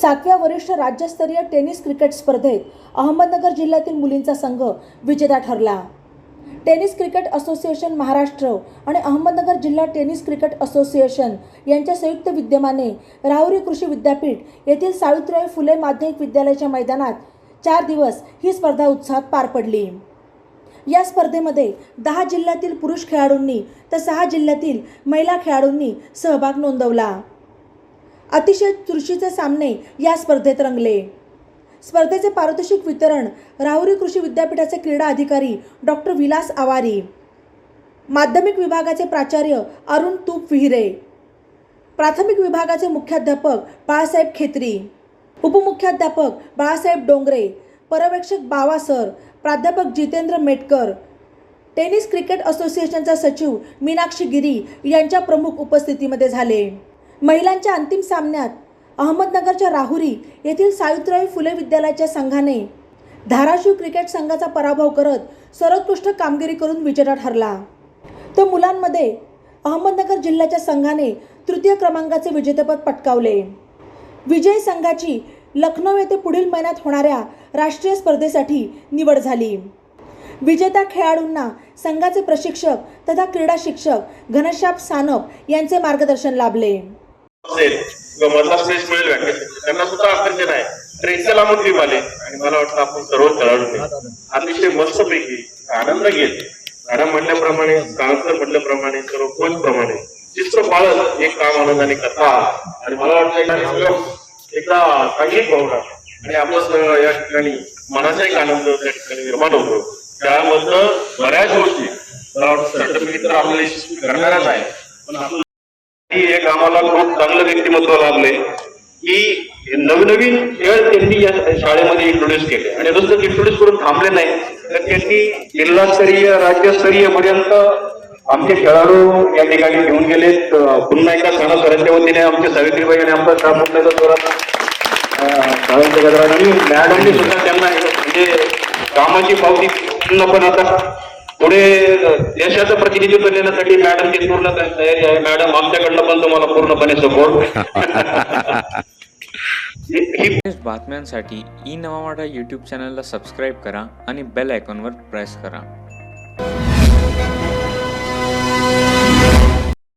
सातव्या वरिष्ठ राज्यस्तरीय टेनिस क्रिकेट स्पर्धेत अहमदनगर जिल्ह्यातील मुलींचा संघ विजेता ठरला. टेनिस क्रिकेट असोसिएशन महाराष्ट्र आणि अहमदनगर जिल्हा टेनिस क्रिकेट असोसिएशन यांच्या संयुक्त विद्यमाने राहुरी कृषी विद्यापीठ येथील सावित्रीबाई फुले माध्यमिक विद्यालयाच्या मैदानात चार दिवस ही स्पर्धा उत्साहात पार पडली. या स्पर्धेमध्ये दहा जिल्ह्यातील पुरुष खेळाडूंनी तर सहा जिल्ह्यातील महिला खेळाडूंनी सहभाग नोंदवला. अतिशय चुरशीचे सामने या स्पर्धेत रंगले. स्पर्धेचे पारितोषिक वितरण राहुरी कृषी विद्यापीठाचे क्रीडा अधिकारी डॉक्टर विलास आवारी. माध्यमिक विभागाचे प्राचार्य अरुण तूप विहिरे. प्राथमिक विभागाचे मुख्याध्यापक बाळासाहेब खेत्री. उपमुख्याध्यापक बाळासाहेब डोंगरे. पर्यवेक्षक बावा सर प्राध्यापक जितेंद्र मेटकर. टेनिस क्रिकेट असोसिएशनचा सचिव मीनाक्षी गिरी यांच्या प्रमुख उपस्थितीमध्ये झाले. महिलांच्या अंतिम सामन्यात अहमदनगरच्या राहुरी येथील सावित्रीबाई फुले विद्यालयाच्या संघाने धाराशिव क्रिकेट संघाचा पराभव करत सर्वोत्कृष्ट कामगिरी करून विजेता ठरला. तर मुलांमध्ये अहमदनगर जिल्ह्याच्या संघाने तृतीय क्रमांकाचे विजेतेपद पटकावले. विजयी संघाची लखनौ येथे पुढील महिन्यात होणाऱ्या राष्ट्रीय स्पर्धेसाठी निवड झाली. विजेता खेळाडूंना संघाचे प्रशिक्षक तथा क्रीडा शिक्षक घनश्याम सानप यांचे मार्गदर्शन लाभले. असेल किंवा मधला स्पेस मिळेल व्हॅकेशन त्यांना सुद्धा आकर्षण आहे. ट्रेनच्या लांबून टीम आले. आणि मला वाटतं आपण सर्व खेळाडूंनी अतिशय मस्तपैकी आनंद घेत मॅडम म्हटल्याप्रमाणे काळसर म्हटल्याप्रमाणे सर्व कोच प्रमाणे शिस्त पाळत एक काम आनंदाने करता. आणि मला वाटतं एकदा हे सांघिक भावना आणि आपण या ठिकाणी मनाचा एक आनंद त्या ठिकाणी निर्माण होतो. त्यामधलं बऱ्याच गोष्टी मला वाटतं सर्टिफिकेट तर आपल्याला यशस्वी करणारच आहे. पण आपण एक आम्हाला खूप चांगलं व्यक्तिमत्व लाभले की नवनवीन खेळ त्यांनी या शाळेमध्ये इंट्रोड्यूस केले. आणि नुसतं इंट्रोड्यूस करून थांबले नाही तर त्यांनी जिल्हास्तरीय राज्यस्तरीय पर्यंत आमचे खेळाडू या ठिकाणी घेऊन गेलेत. पुन्हा एकदा सणा सरांच्या वतीने आमचे सावित्रीबाई आणि आमचा स्टाफ पुन्हा जोरात आणि मॅडमनी सुद्धा त्यांना म्हणजे कामाची पावती पूर्ण पण आता पुढे देशाचं प्रतिनिधित्व देण्यासाठी मॅडम मॅडमची पूर्ण तयारी आहे? मॅडम आमच्याकडनं पण तुम्हाला पूर्णपणे सपोर्ट बातम्यांसाठी ई नवावाडा यूट्यूब चॅनलला सबस्क्राईब करा आणि बेल आयकॉनवर प्रेस करा.